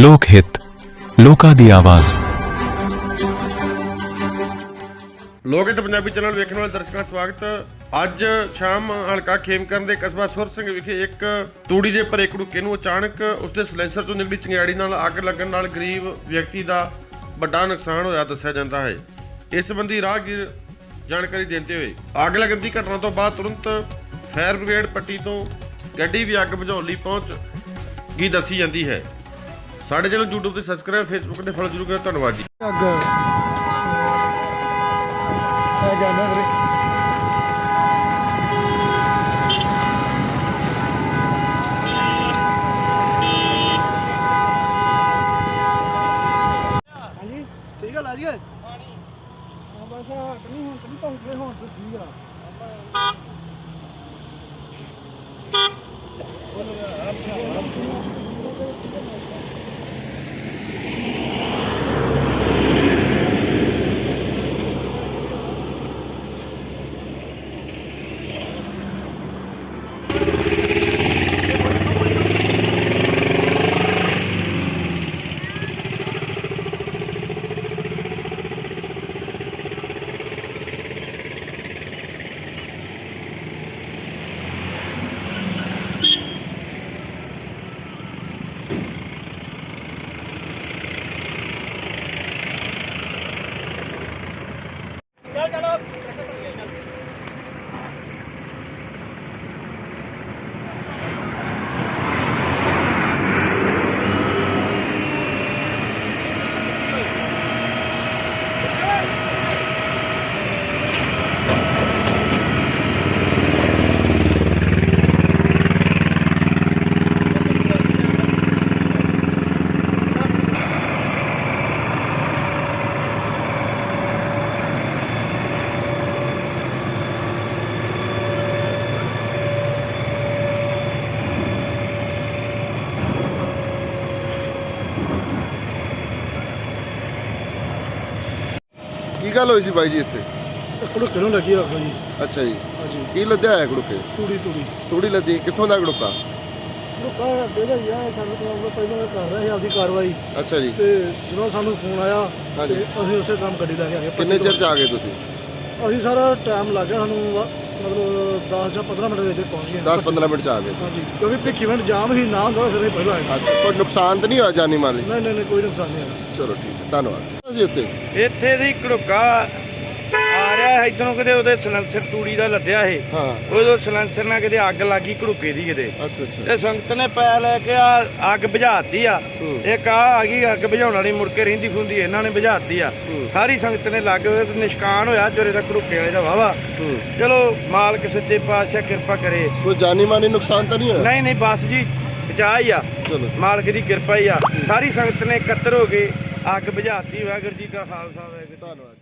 ਲੋਕ ਹਿੱਤ, ਲੋਕਾਂ ਦੀ ਆਵਾਜ਼। ਲੋਕ ਇਹ ਪੰਜਾਬੀ ਚੈਨਲ ਵੇਖਣ ਵਾਲੇ ਦਰਸ਼ਕਾਂ ਦਾ ਸਵਾਗਤ। ਅੱਜ ਸ਼ਾਮ ਹਲਕਾ ਖੇਮਕਰਨ ਦੇ ਕਸਬਾ ਸੁਰ ਸਿੰਘ ਵਿਖੇ ਇੱਕ ਤੂੜੀ ਦੇ ਭਰੇ ਕੜੂਕੇ ਨੂੰ ਅਚਾਨਕ ਉਸਦੇ ਸਿਲੈਂਸਰ ਤੋਂ ਨਿਕਲੀ ਚੰਗਿਆੜੀ ਨਾਲ ਅੱਗ ਲੱਗਣ ਨਾਲ ਗਰੀਬ ਵਿਅਕਤੀ ਦਾ ਵੱਡਾ ਨੁਕਸਾਨ ਹੋਇਆ ਦੱਸਿਆ ਜਾਂਦਾ ਹੈ। ਇਸ ਸੰਬੰਧੀ ਰਾਹਗੀਰ ਜਾਣਕਾਰੀ ਦਿੰਦੇ ਹੋਏ ਅੱਗ ਲੱਗਣ ਦੀ ਘਟਨਾ ਤੋਂ ਬਾਅਦ ਤੁਰੰਤ ਫਾਇਰ ਬ੍ਰਿਗੇਡ ਪੱਟੀ ਤੋਂ ਗੱਡੀ ਵੀ ਅੱਗ ਬੁਝਾਉਣ ਲਈ ਪਹੁੰਚ ਗਈ ਦੱਸੀ ਜਾਂਦੀ ਹੈ। ਸਾਡੇ ਚੈਨਲ YouTube ਤੇ ਸਬਸਕ੍ਰਾਈਬ Facebook ਤੇ ਫੋਲੋ ਜ਼ਰੂਰ ਕਰੋ ਧੰਨਵਾਦ ਜੀ। ਅੱਗ। ਆ ਨਾ ਵੀਰੇ। ਹਾਂਜੀ ਠੀਕ ਆ ਲਾ ਜੀਏ? ਪਾਣੀ ਹਾਂ ਬਸ ਆ ਨਹੀਂ ਹੁਣ ਨਹੀਂ ਪਹੁੰਚੇ ਹੁਣ ਤੇ ਠੀਕ ਆ। ਕੀ ਗੱਲ ਹੋਈ ਸੀ ਬਾਈ ਜੀ ਇੱਥੇ? ਕੜੁੱਕੇ ਨੂੰ ਲੱਗੀ ਅੱਗ ਜੀ। ਅੱਛਾ ਜੀ। ਹਾਂਜੀ। ਕੀ ਲੱਦਿਆ ਹੋਇਆ ਗੜੁੱਕੇ ਤੂੜੀ ਤੂੜੀ। ਤੂੜੀ ਲੱਦੀ। ਕਿੱਥੋਂ ਦਾ ਗੜੁੱਕਾ ਲੋਕਾਂ ਦਾ ਹੀ ਆ ਸਾਨੂੰ ਤੋਂ ਪਹਿਲਾਂ ਕਰ ਰਹੇ ਸੀ ਆਪਦੀ ਕਾਰਵਾਈ। ਅੱਛਾ ਜੀ। ਤੇ ਜਦੋਂ ਸਾਨੂੰ ਫੋਨ ਆਇਆ ਹਾਂਜੀ। ਤੇ ਅਸੀਂ ਉਸੇ ਕੰਮ ਗੱਡੀ ਲੈ ਕੇ ਆ ਗਏ ਕਿੰਨੇ ਚਿਰ ਚ ਆ ਗਏ ਤੁਸੀਂ? ਅਸੀਂ ਸਾਰਾ ਟਾਈਮ ਲੱਗ ਗਿਆ ਸਾਨੂੰ ਮਤਲਬ 10 ਜਾਂ 15 ਮਿੰਟ ਦੇ ਵਿੱਚ ਪਹੁੰਚ ਗਏ। 10-15 ਮਿੰਟ ਚ ਆ ਗਏ। ਹਾਂਜੀ ਕਿਉਂਕਿ ਭਿੱਖੀਵਿੰਡ ਜਾਮ ਹੀ ਨਾ ਹੁੰਦਾ ਫਿਰ ਪਹਿਲਾਂ ਆਏ। ਅੱਛਾ ਕੋਈ ਨੁਕਸਾਨ ਤਾਂ ਨਹੀਂ ਹੋਇਆ ਜਾਨੀ ਮਾਲੀ? ਨਹੀਂ ਨਹੀਂ ਨਹੀਂ ਕੋਈ ਨੁਕਸਾਨ ਨਹੀਂ ਆਇਆ ਚਲੋ ਠੀਕ ਹੈ ਧੰਨਵਾਦ। ਜੀ ਉੱਤੇ ਇੱਥੇ ਦੀ ਘੜੁੱਕਾ ਰਿਹਾ ਇਧਰੋਂ ਕਿਤੇ ਉਹਦੇ ਸਲੈਂਸਰ ਤੂੜੀ ਦਾ ਲੱਦਿਆ ਇਹ ਹਾਂ। ਉਦੋਂ ਸਲੈਂਸਰ ਨਾਲ ਕਿਤੇ ਅੱਗ ਲੱਗੀ ਘੜੁੱਕੇ ਦੀ ਕਿਤੇ। ਅੱਛਾ ਅੱਛਾ। ਤੇ ਸੰਗਤ ਨੇ ਪੈ ਲੈ ਕੇ ਆ ਅੱਗ ਬੁਝਾਤੀ ਆ। ਇੱਕ ਆ ਆ ਗਈ ਅੱਗ ਬੁਝਾਉਣ ਵਾਲੀ ਮੁੜ ਕੇ ਰਹਿੰਦੀ ਖੁੰਦੀ ਇਹਨਾਂ ਨੇ ਬੁਝਾਤੀ ਆ। ਸਾਰੀ ਸੰਗਤ ਨੇ ਲੱਗ ਹੋਏ ਤੇ ਨਿਸ਼ਕਾਨ ਹੋਇਆ ਜੋਰੇ ਦਾ ਘੜੁੱਕੇ ਵਾਲੇ ਦਾ ਵਾਵਾ ਚਲੋ ਮਾਲਕ ਸੱਚੇ ਪਾਤਸ਼ਾਹ ਕਿਰਪਾ ਕਰੇ। ਕੋਈ ਜਾਨੀ ਮਾਲੀ ਨੁਕਸਾਨ ਤਾਂ ਨਹੀਂ ਹੋਇਆ? ਨਹੀਂ ਨਹੀਂ ਬਸ ਜੀ ਬਚਾ ਹੀ ਆ। ਚਲੋ। ਮਾਲਕ ਦੀ ਕਿਰਪਾ ਹੀ ਆ। ਸਾਰੀ ਸੰਗਤ ਨੇ ਇਕੱਤਰ ਹੋ ਕੇ ਅੱਗ ਬੁਝਾਤੀ ਵਾਹਿਗੁਰੂ ਜੀ ਕਾ ਖਾਲਸਾ ਵਾਹਿਗੁਰੂ। ਧੰਨਵਾਦ